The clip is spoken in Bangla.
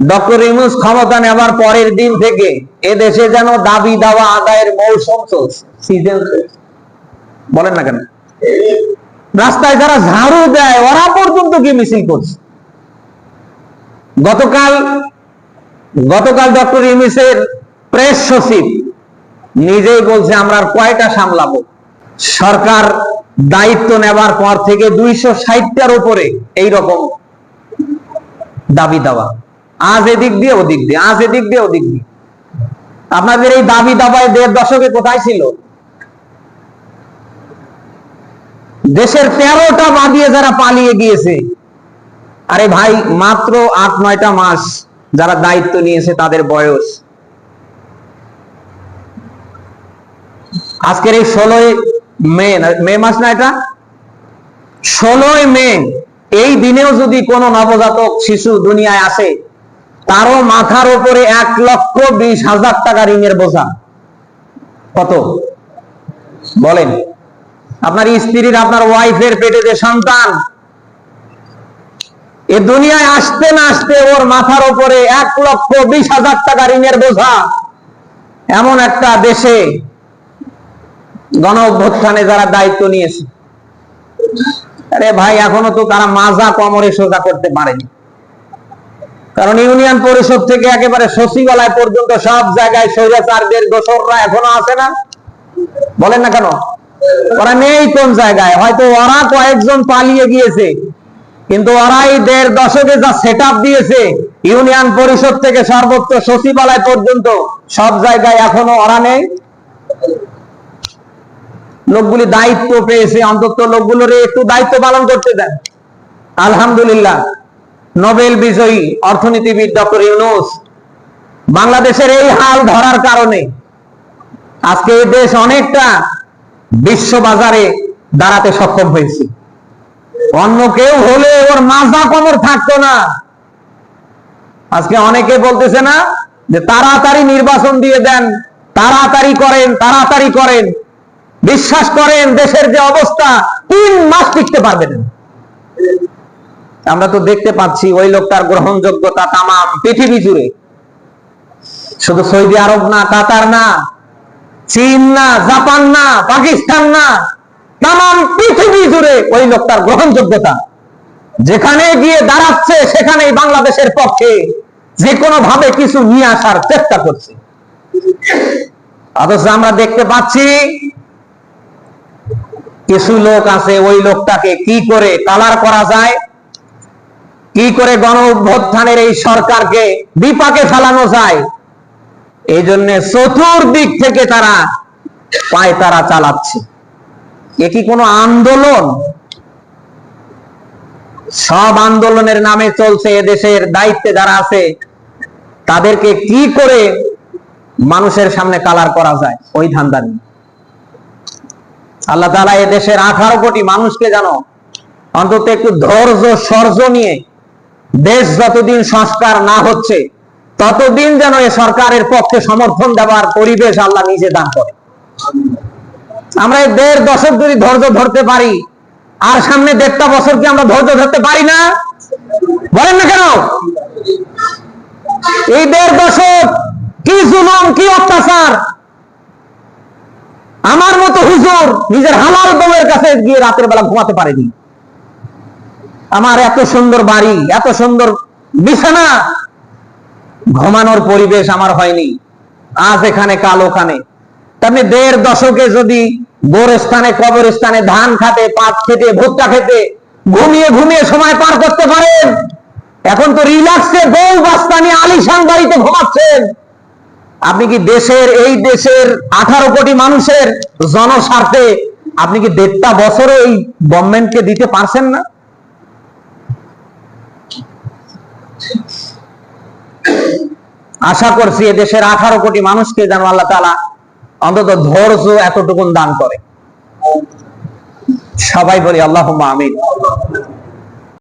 ডক্টর ইউনুস ক্ষমতা নেবার পরের দিন থেকে এ দেশে যেন দাবি দাওয়া আদায়ের মৌসুম সিজন বলেন না কেন? রাস্তায় যারা ঝাড়ু দেয়, ওরা পর্যন্ত কি মিছিল করছে? গতকাল গতকাল ডক্টর ইউনুসের প্রেস সচিব নিজেই বলছে, আমরা কয়টা সামলাবো? সরকার দায়িত্ব নেবার পর থেকে দুইশো ষাটটার উপরে এইরকম দাবি দাওয়া। আজ এদিক দিয়ে ওদিক দিয়ে, আজ এদিক দিয়ে ওদিক দিয়ে। আপনাদের এই দাবি দাবায় দেড় দশকে কোথায় ছিল? দেশের তেরোটা বাদিয়ে যারা পালিয়ে গিয়েছে, আরে ভাই, মাত্র আট, নয়টা মাস যারা দায়িত্ব নিয়েছে তাদের বয়স। আজকের এই ষোলোই মে মে মাস না এটা? ষোলোই মে, এই দিনেও যদি কোনো নবজাতক শিশু দুনিয়ায় আসে তারও মাথার উপরে এক লক্ষ বিশ হাজার টাকা ঋণের বোঝা। কত? বলেন। আপনার স্ত্রীর, আপনার ওয়াইফের পেটে যে সন্তান, এ দুনিয়ায় আসতে না আসতে ওর মাথার উপরে এক লক্ষ বিশ হাজার টাকা ঋণের বোঝা। এমন একটা দেশে গণ অভ্যুত্থানে যারা দায়িত্ব নিয়েছে, আরে ভাই, এখনও তো তারা মাজা কমরে সোজা করতে পারেনি। কারণ ইউনিয়ন পরিষদ থেকে একেবারে সচিবালয় পর্যন্ত সব জায়গায় স্বৈরাচারদের দোসররা এখনও আছে না? বলেন না কেন? ওরা নেই কোন জায়গায়? হয়তো ওরা কয়েকজন পালিয়ে গিয়েছে, কিন্তু ওরা এই দেড় দশকে যা সেট দিয়েছে, ইউনিয়ন পরিষদ থেকে সর্বোচ্চ সচিবালয় পর্যন্ত সব জায়গায় এখনও ওরা নেই। লোকগুলি দায়িত্ব পেয়েছে, অন্তত লোকগুলোর একটু দায়িত্ব পালন করতে দেন। আলহামদুলিল্লাহ। নোবেল বিজয়ী অর্থনীতিবিদ ডক্টর ইউনুস, বাংলাদেশের এই হাল ধরার কারণে আজকে এই দেশ অনেকটা বিশ্ব বাজারে দাঁড়াতে সক্ষম হয়েছে। অন্য কেউ হলে ওর মাজা কমর থাকতো না। আজকে অনেকে বলতেছে না যে তাড়াতাড়ি নির্বাচন দিয়ে দেন, তাড়াতাড়ি করেন তাড়াতাড়ি করেন। বিশ্বাস করেন, দেশের যে অবস্থা, তিন মাস টিকতে পারবে না। আমরা তো দেখতে পাচ্ছি ওই লোকটার গ্রহণযোগ্যতা তামাম পৃথিবী জুড়ে। শুধু সৌদি আরব না, কাতার না, চীন না, জাপান না, পাকিস্তান না, তামাম পৃথিবী জুড়ে ওই লোকটার গ্রহণযোগ্যতা। যেখানে গিয়ে দাঁড়াচ্ছে, সেখানেই বাংলাদেশের পক্ষে যে কোনো ভাবে কিছু নিয়ে আসার চেষ্টা করছে। অথচ আমরা দেখতে পাচ্ছি, কিছু লোক আছে, ওই লোকটাকে কি করে কালার করা যায় কি করে গণ অভ্যুত্থানের এই সরকারকে বিপাকে ফেলানো যায়? এই জন্য চতুর্দিক থেকে তারা পায় তারা চালাচ্ছে। এ কি কোনো আন্দোলন? সব আন্দোলনের নামে চলছে এদেশের দায়িত্বে যারা আছে, তাদেরকে কি করে মানুষের সামনে কালার করা যায়? ওই ধান্দা আল্লাহ তালা এ দেশের আঠারো কোটি মানুষকে জানো, অন্তত একটু ধৈর্য সর্য নিয়ে দেশ যতদিন সংস্কার না হচ্ছে, ততদিন যেন এ সরকারের পক্ষে সমর্থন দেওয়ার পরিবেশ আল্লাহ নিজে দান করে। আমরা দেড় দশক যদি ধৈর্য ধরতে পারি, আর সামনে দেড়টা বছর কি আমরা ধৈর্য ধরতে পারি না? বলেন না কেন? এই দেড় দশক কি জুলুম, কি অত্যাচার? আমার মতো হুজুর নিজের হালাল বউয়ের কাছে গিয়ে রাতের বেলা ঘুমাতে পারেনি। আমার এত সুন্দর বাড়ি, এত সুন্দর বিছানা। ঘুমানোর পরিবেশ আমার হয়নি। আজ এখানে, কাল ওখানে। তেমনি দেড় দশকে যদি গোরস্থানে, কবরস্থানে ধান খাতে পাট খেতে ভুট্টা খেতে ঘুমিয়ে ঘুমিয়ে সময় পার করতে পারেন। এখন তো রিল্যাক্সে বউ বাস্তানি আলিশান বাড়িতে ঘুমাচ্ছেন। আপনি কি দেশের, এই দেশের আঠারো কোটি মানুষের জনস্বার্থে আপনি কি দেড়টা বছরও এই গভর্নমেন্টকে দিতে পারছেন না? আশা করছি দেশের আঠারো কোটি মানুষকে যেন আল্লাহ তালা অন্তত ধৈর্য এতটুকুন দান করে। সবাই বলি আল্লাহ আমিন।